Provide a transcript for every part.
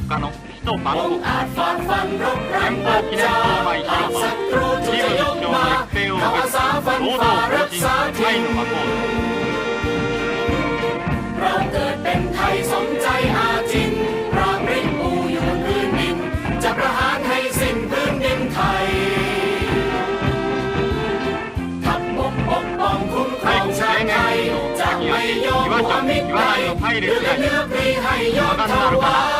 家の首都バンコク อาจฝ่าฟันรบรัน 連 ปั 邦 จ 記念 จา 公米 หาก 広 ศั 場 ตรูจะจะยกมา 自由の เขาอาสาฟัน 労 ฝ่า 働 รัก 法 ษา 人 ถิ่ 愛 น の魔法 เราเกิดเป็นไทยสมใจอาจินปราบริบปูอยู่บนพื้นดิน จะประหารให้สิ้นพื้นดินไทย ทัพบกปกป้องคุ้มครองชาติไทย จะไม่ยอมหัวมิตรใดหรือเนื้อพรีให้ยอม 魔 ถ がなるか วา ら運行 ย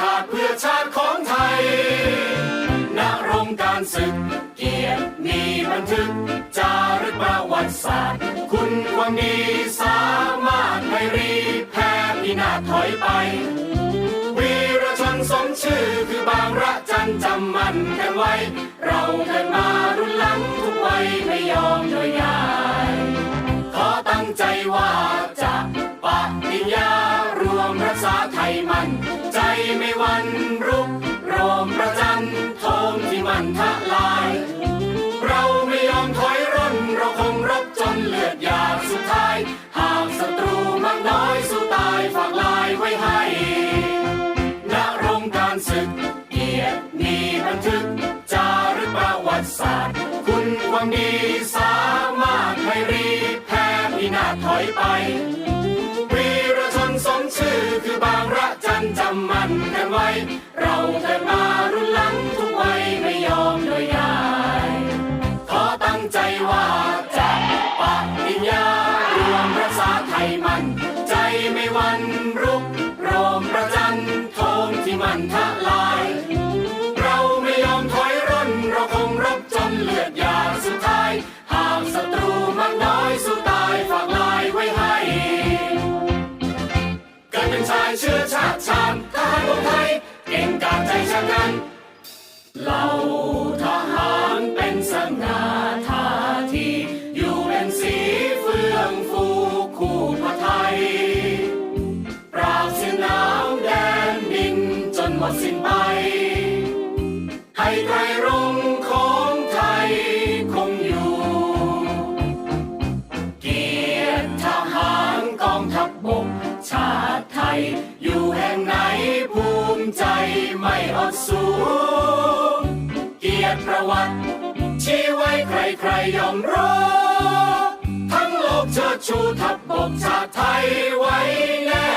ขาดเพื่อชาติของไทยณรงการศึก เกียรติมีบันทึก จารึกประวัติศาสตร์ คุณความดีสามารถไม่รีแพ้พินาศถอยไป วีรชนสมชื่อคือบางระจันจำมันกันไว้ เราเกิดมารุ่นหลังทุกวัยไม่ยอมโดยง่าย ขอตั้งใจว่าจะปฏิญญา มันใจไม่วันรุกโรมประจันโทมที่มันทะลาย เราไม่ยอมถอยร่นเราคงรบจนเลือดหยาดสุดท้าย หากศัตรูมากน้อยสู้ตายฝากลายไว้ให้ณรงการศึกเกียรติมีบันทึก กั ใจชะกันเหล่าทหารเป็นสง่าท่าทีอยู่เป็นสีเฟื่องฟูคู่พระไทย ปราบเสียน้ำแดนดินจนหมดสิ้นไป ดสูง เกียรติประวัติชี้ไว้ใครใครยอมรู้ ทั้งโลกเชิดชูทัพบกชาติไทยไว้แน่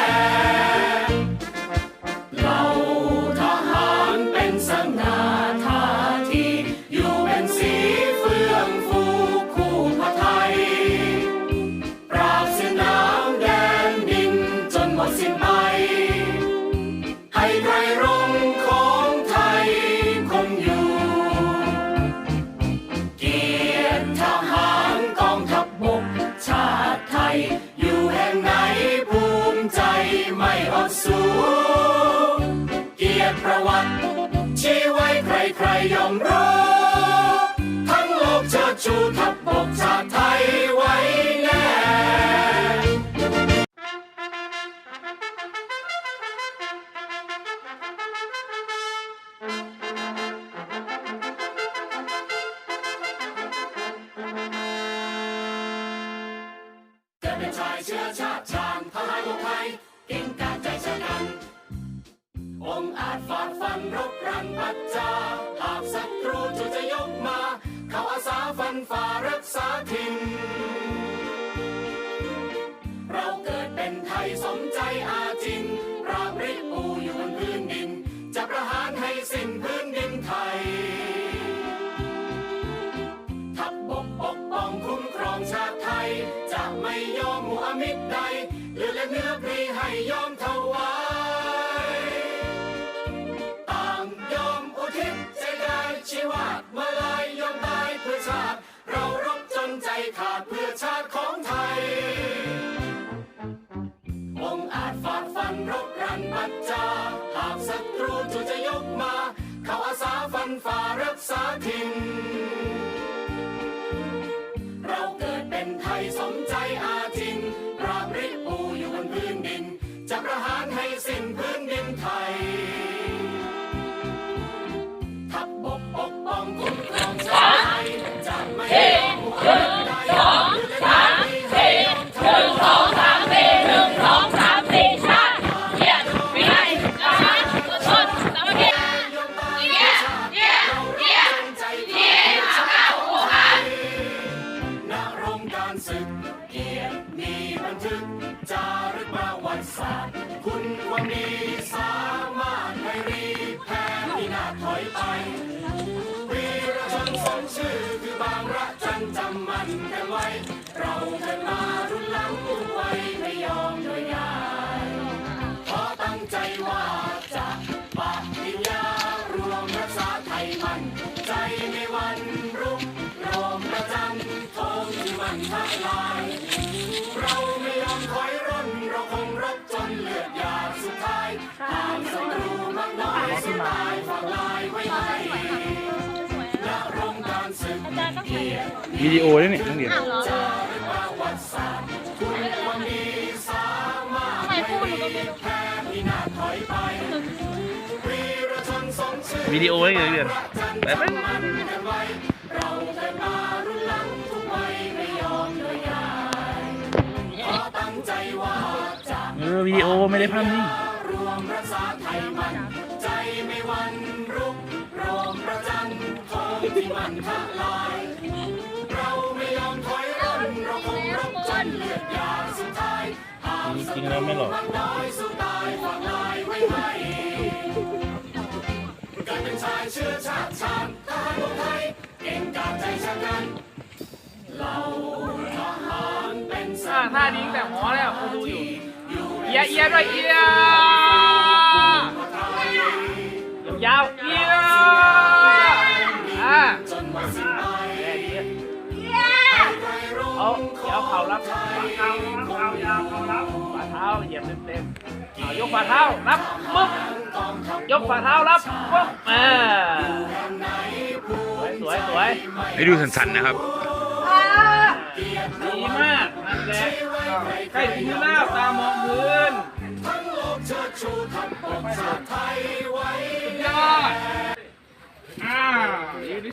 ทัพบกชาติไทยไว้ ดเนื้อพรีให้ยอมถวายต่างยอมอุทิศใจกายชีวามาลายยอมตายเพื่อชาติ เรารบจนใจขาดเพื่อชาติของไทย องอาจฝ่าฟันรบรันบัดจา หากศัตรูจู่จะยกมา เขาอาสาฟันฝ่ารักษาถิ่น วิดีโอด้วยนี่ต้องเรียนจารึกประวัติศาสตร์คุณความดีสามารถไม่รีแพ้ที่นาถถอยไปวีรชนสมชื่อวิดีโอให้เรียนไปไปมันกันไว้เราเกิดมารุ่นหลังทุกวัยไม่ยอมโดยง่ายขอตั้งใจว่าจะเออวิดีโอไม่ได้ภาพนิ่ง ที่มันทลาย เราไม่ยอมถอยร่นเราคงรบจนเลือดยาสุดท้ายหากศัจริงแล้วไม่หรอกมากน้อยสู้ตายฝากลายไว้ให้เกิดเป็นชายเชื้อชาติชาติทหารของไทยเก่งกาจใจชะกันเราทหารเป็นสัอ่าท่านี้แต่หมอแล้วกูดูอยู่อยู่เอียเอียด้วยเอียย ฝ่าเท้ารับปึ๊บเออสวยสวยสวยให้ดูสันๆนะครับ ดีมากนั่นแหละใกล้ถึงหน้าตามองพื้นทั้งโลกเชิดชูทัพบกชาติไทยไว้ยอดอ้าวยืน